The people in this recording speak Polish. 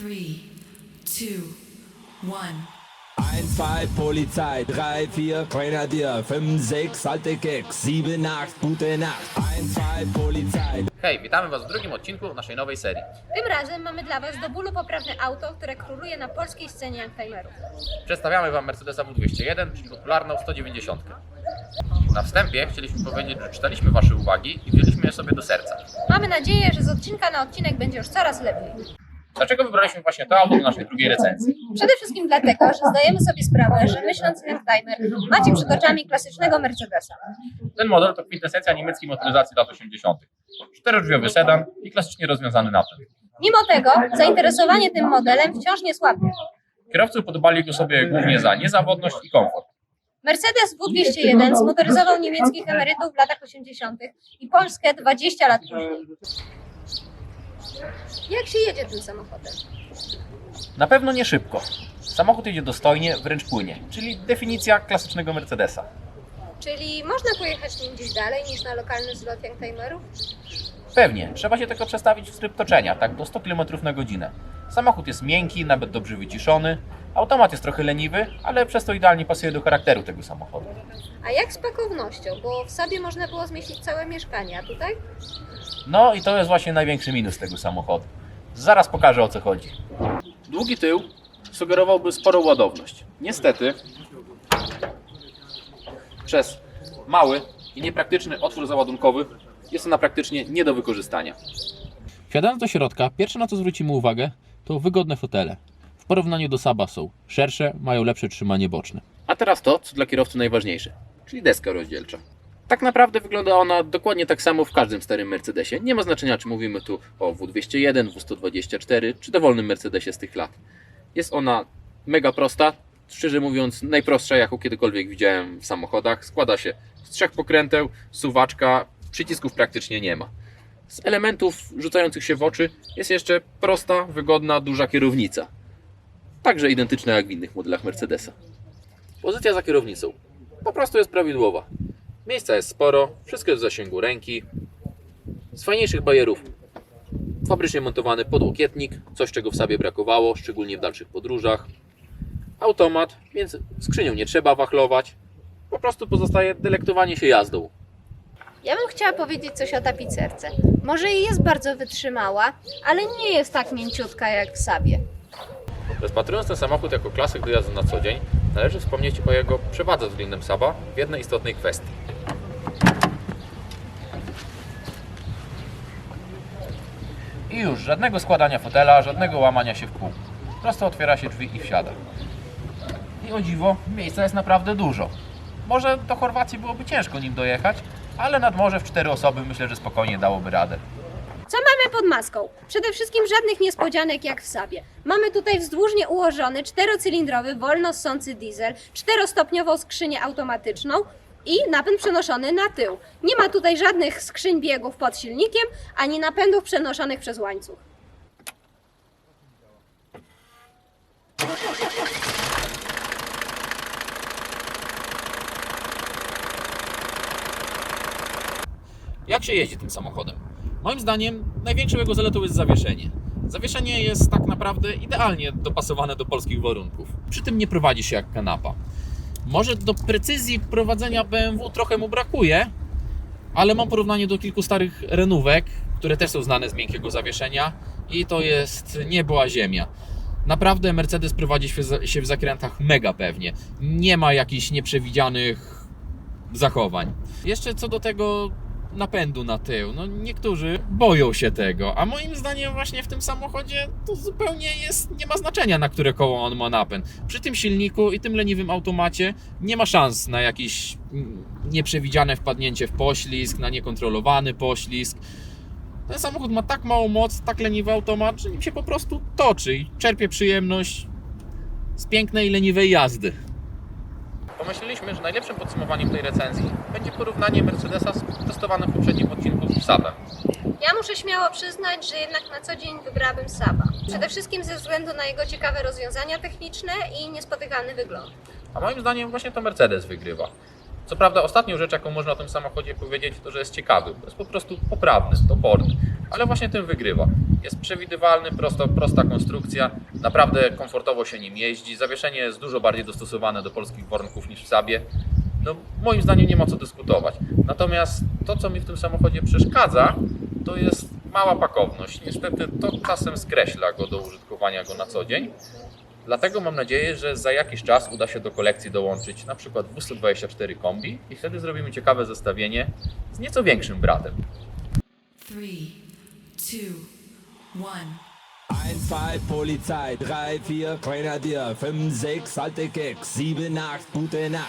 three, two, one. 1, 2, Polizei, 3, 4, Grenadier, 5, 6, alte Keks, 7, 8, gute Nacht. 1, 2, Polizei. Hej, witamy Was w drugim odcinku naszej nowej serii. Tym razem mamy dla Was do bólu poprawne auto, które króluje na polskiej scenie youngtimerów. Przedstawiamy Wam Mercedesa W201, czyli popularną 190. Na wstępie chcieliśmy powiedzieć, że czytaliśmy Wasze uwagi i wzięliśmy je sobie do serca. Mamy nadzieję, że z odcinka na odcinek będzie już coraz lepiej. Dlaczego wybraliśmy właśnie to auto do naszej drugiej recenzji? Przede wszystkim dlatego, że zdajemy sobie sprawę, że myśląc youngtimer, macie przed oczami klasycznego Mercedesa. Ten model to kwintesencja niemieckiej motoryzacji lat 80. Czterodrzwiowy sedan i klasycznie rozwiązany napęd. Mimo tego zainteresowanie tym modelem wciąż nie słabnie. Kierowcy podobali go sobie głównie za niezawodność i komfort. Mercedes W201 zmotoryzował niemieckich emerytów w latach 80. i Polskę 20 lat później. Jak się jedzie tym samochodem? Na pewno nie szybko. Samochód jedzie dostojnie, wręcz płynie, czyli definicja klasycznego Mercedesa. Czyli można pojechać nim gdzieś dalej niż na lokalny zlot youngtimerów? Pewnie, trzeba się tylko przestawić w tryb toczenia, tak do 100 km na godzinę. Samochód jest miękki, nawet dobrze wyciszony. Automat jest trochę leniwy, ale przez to idealnie pasuje do charakteru tego samochodu. A jak z pakownością? Bo w sobie można było zmieścić całe mieszkanie, a tutaj? No i to jest właśnie największy minus tego samochodu. Zaraz pokażę o co chodzi. Długi tył sugerowałby sporą ładowność. Niestety, przez mały i niepraktyczny otwór załadunkowy jest ona praktycznie nie do wykorzystania. Wsiadając do środka, pierwsze na co zwrócimy uwagę to wygodne fotele. W porównaniu do Saba są szersze, mają lepsze trzymanie boczne. A teraz to, co dla kierowcy najważniejsze, czyli deska rozdzielcza. Tak naprawdę wygląda ona dokładnie tak samo w każdym starym Mercedesie. Nie ma znaczenia, czy mówimy tu o W201, W124 czy dowolnym Mercedesie z tych lat. Jest ona mega prosta, szczerze mówiąc najprostsza jaką kiedykolwiek widziałem w samochodach. Składa się z trzech pokręteł, suwaczka, przycisków praktycznie nie ma. Z elementów rzucających się w oczy jest jeszcze prosta, wygodna, duża kierownica. Także identyczna jak w innych modelach Mercedesa. Pozycja za kierownicą po prostu jest prawidłowa. Miejsca jest sporo, wszystko jest w zasięgu ręki. Z fajniejszych bajerów fabrycznie montowany podłokietnik, coś czego w sobie brakowało, szczególnie w dalszych podróżach. Automat, więc skrzynią nie trzeba wachlować. Po prostu pozostaje delektowanie się jazdą. Ja bym chciała powiedzieć coś o tapicerce. Może i jest bardzo wytrzymała, ale nie jest tak mięciutka jak w sobie. Rozpatrując ten samochód jako klasyk do jazdy na co dzień, należy wspomnieć o jego przewadze względem Saba w jednej istotnej kwestii. I już żadnego składania fotela, żadnego łamania się w pół. Prosto otwiera się drzwi i wsiada. I o dziwo, miejsca jest naprawdę dużo. Może do Chorwacji byłoby ciężko nim dojechać, ale nad morze w cztery osoby myślę, że spokojnie dałoby radę. Co mamy pod maską? Przede wszystkim żadnych niespodzianek jak w sobie. Mamy tutaj wzdłużnie ułożony czterocylindrowy, wolno ssący diesel, czterostopniową skrzynię automatyczną i napęd przenoszony na tył. Nie ma tutaj żadnych skrzyń biegów pod silnikiem, ani napędów przenoszonych przez łańcuch. Jak się jeździ tym samochodem? Moim zdaniem największą jego zaletą jest zawieszenie. Zawieszenie jest tak naprawdę idealnie dopasowane do polskich warunków. Przy tym nie prowadzi się jak kanapa. Może do precyzji prowadzenia BMW trochę mu brakuje, ale mam porównanie do kilku starych renówek, które też są znane z miękkiego zawieszenia i to jest niebo a ziemia. Naprawdę Mercedes prowadzi się w zakrętach mega pewnie. Nie ma jakichś nieprzewidzianych zachowań. Jeszcze co do tego napędu na tył, no niektórzy boją się tego, a moim zdaniem właśnie w tym samochodzie to zupełnie jest, nie ma znaczenia na które koło on ma napęd. Przy tym silniku i tym leniwym automacie nie ma szans na jakieś nieprzewidziane wpadnięcie w poślizg, na niekontrolowany poślizg. Ten samochód ma tak małą moc, tak leniwy automat, że nim się po prostu toczy i czerpie przyjemność z pięknej, leniwej jazdy. Pomyśleliśmy, że najlepszym podsumowaniem tej recenzji będzie porównanie Mercedesa z testowanym w poprzednim odcinku z Saabem. Ja muszę śmiało przyznać, że jednak na co dzień wybrałabym Saba. Przede wszystkim ze względu na jego ciekawe rozwiązania techniczne i niespotykany wygląd. A moim zdaniem właśnie to Mercedes wygrywa. Co prawda ostatnią rzecz, jaką można o tym samochodzie powiedzieć, to że jest ciekawy. Jest po prostu poprawny, toporny. ale właśnie tym wygrywa. Jest przewidywalny, prosto, prosta konstrukcja, naprawdę komfortowo się nim jeździ. Zawieszenie jest dużo bardziej dostosowane do polskich warunków niż w Sabie. No, moim zdaniem nie ma co dyskutować. Natomiast to, co mi w tym samochodzie przeszkadza, to jest mała pakowność. Niestety to czasem skreśla go do użytkowania go na co dzień. Dlatego mam nadzieję, że za jakiś czas uda się do kolekcji dołączyć na przykład 224 kombi i wtedy zrobimy ciekawe zestawienie z nieco większym bratem. Three, two, one. 1, 2 Polizei, 3, 4 Grenadier, 5, 6 alte Keks, 7, 8 gute Nacht.